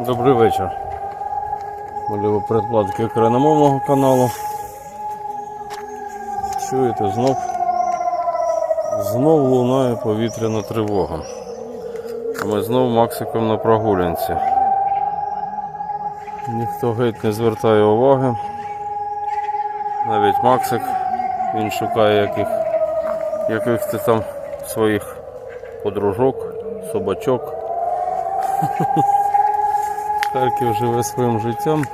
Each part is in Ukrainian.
Добрий вечір. Можливо, передплатки україномовного каналу. Чуєте, знов знов лунає повітряна тривога. Ми знов Максиком на прогулянці. Ніхто геть не звертає уваги. Навіть Максик, він шукає яких, яких там своїх подружок, собачок. Харків живе своїм життям,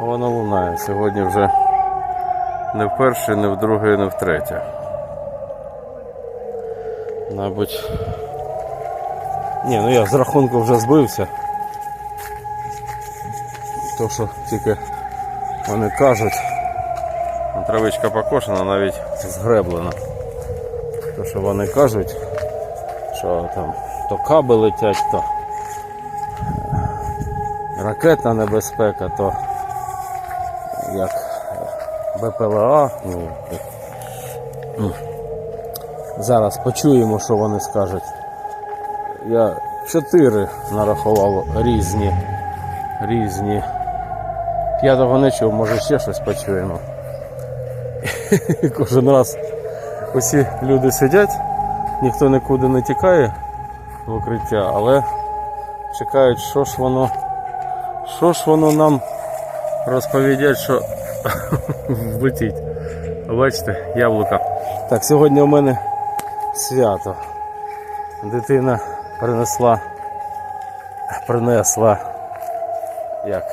а вона лунає. Сьогодні вже не вперше, не вдруге, не втретє. Мабуть. Ні, ну я з рахунку вже збився. То, що тільки вони кажуть, травичка покошена, навіть згреблена. То, що вони кажуть, що там то каби летять, то ракетна небезпека, то як БПЛА. Ну, ну. Зараз почуємо, що вони скажуть. Я чотири нарахував різні. Різні. П'ятого не чув, може ще щось почуємо. Кожен раз усі люди сидять, ніхто нікуди не тікає в укриття, але чекають, що ж воно, що ж воно нам розповідять, що влетить. Бачите, яблука. Так, сьогодні у мене свято. Дитина принесла, принесла як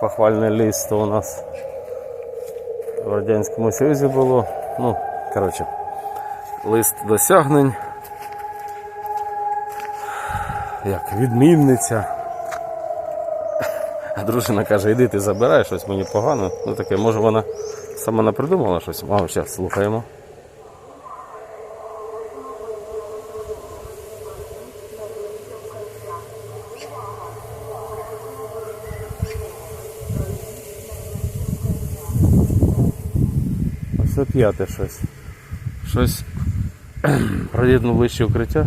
похвальний лист у нас в Радянському Союзі було. Ну, коротше, лист досягнень. Як відмінниця. А дружина каже, іди ти забирай щось мені погано. Ну таке, може вона сама не придумала щось. А, зараз слухаємо. Ось п'яте щось. Щось про вище укриття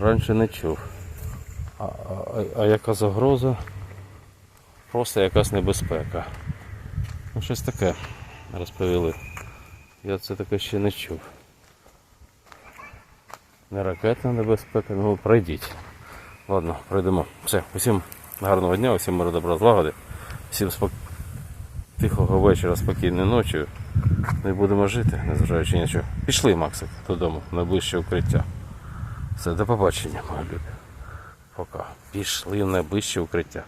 раніше не чув. А, а, а яка загроза? Просто якась небезпека. Ну, щось таке розповіли. Я це таке ще не чув. Не ракетна небезпека, ну пройдіть. Ладно, пройдемо. Все, усім гарного дня, усім миру добра злагоди, всім спок... тихого вечора, спокійної ночі. Ми будемо жити, незважаючи ні на що. Пішли, Максик, додому, найближче укриття. Все, до побачення, мої любі. Пока. Пішли в найближче укриття.